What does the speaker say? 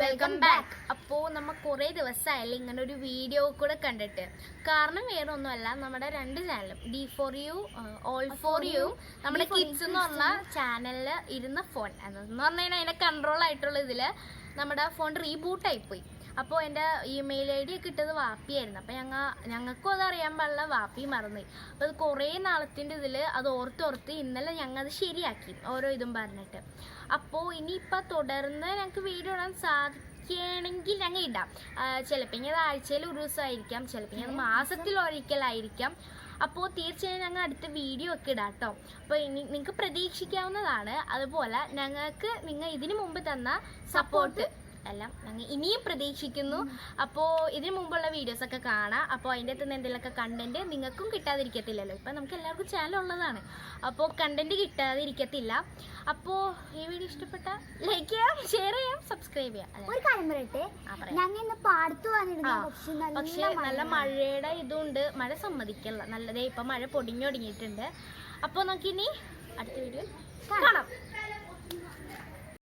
Welcome back. അപ്പോൾ നമ്മൾ കുറേ ദിവസമായല്ലേ ഇങ്ങനെ ഒരു വീഡിയോ കൂടെ കണ്ടിട്ട്. കാരണം വേറെ ഒന്നുമല്ല നമ്മുടെ രണ്ട് ചാനലും D for you all for you നമ്മുടെ കിഡ്സ് എന്ന് പറഞ്ഞ ചാനലിൽ ഇരുന്ന ഫോൺ എന്ന് പറഞ്ഞു കഴിഞ്ഞാൽ അതിന്റെ കൺട്രോൾ ആയിട്ടുള്ള ഇതിൽ നമ്മുടെ ഫോൺ റീബൂട്ട് ആയിപ്പോയി. അപ്പോൾ എന്റെ ഇമെയിൽ ഐ ഡി ഒക്കെ ഇട്ടത് വാപ്പിയായിരുന്നു. അപ്പോൾ ഞങ്ങൾ ഞങ്ങൾക്കും അത് അറിയാൻ പാടില്ല വാപ്പി മറന്നു അപ്പോൾ അത് കുറേ നാളത്തിന്റെ ഇതിൽ അത് ഓർത്തോർത്ത് ഇന്നലെ ഞങ്ങൾ അത് ശരിയാക്കി ഓരോ ഇതും പറഞ്ഞിട്ട്. അപ്പോൾ ഇനിയിപ്പോൾ തുടർന്ന് ഞങ്ങൾക്ക് വീഡിയോ ഇടാൻ സാധിക്കുകയാണെങ്കിൽ ഞങ്ങൾ ഇടാം. ചിലപ്പോൾ ഇനി അത് ആഴ്ചയിൽ ഒരു ദിവസമായിരിക്കാം ചിലപ്പോൾ ഇനി അത് മാസത്തിൽ ഒരിക്കലായിരിക്കാം. അപ്പോൾ തീർച്ചയായും ഞങ്ങൾ അടുത്ത വീഡിയോ ഒക്കെ ഇടാം കേട്ടോ അപ്പോൾ ഇനി നിങ്ങൾക്ക് പ്രതീക്ഷിക്കാവുന്നതാണ്. അതുപോലെ ഞങ്ങൾക്ക് നിങ്ങൾ ഇതിനു മുമ്പ് തന്ന സപ്പോർട്ട് എല്ലാം അങ്ങ് ഇനിയും പ്രതീക്ഷിക്കുന്നു. അപ്പോൾ ഇതിനു മുമ്പുള്ള വീഡിയോസ് ഒക്കെ കാണാം. അപ്പോൾ അതിന്റെ അകത്ത് നിന്ന് എന്തെങ്കിലുമൊക്കെ കണ്ടന്റ് നിങ്ങൾക്കും കിട്ടാതിരിക്കത്തില്ലല്ലോ. ഇപ്പം നമുക്ക് എല്ലാവർക്കും ചാനൽ ഉള്ളതാണ്. അപ്പോൾ കണ്ടന്റ് കിട്ടാതിരിക്കത്തില്ല. അപ്പോൾ ഈ വീഡിയോ ഇഷ്ടപ്പെട്ട ലൈക്ക് ചെയ്യാം ഷെയർ ചെയ്യാം സബ്സ്ക്രൈബ് ചെയ്യാം. ഒരു കാര്യം പറയട്ടെ? ആ, പറയാം. ഞങ്ങൾ ഇന്ന് പാടത്ത് വന്നിരുന്നു. പക്ഷേ നല്ല നല്ല മഴയുടെ ഇതുണ്ട്. മഴ സമ്മതിക്കല്ല. നല്ലതേ ഇപ്പം മഴ പൊടിഞ്ഞൊടുങ്ങിയിട്ടുണ്ട്. അപ്പോൾ നമുക്കിനി അടുത്ത വീഡിയോ കാണാം.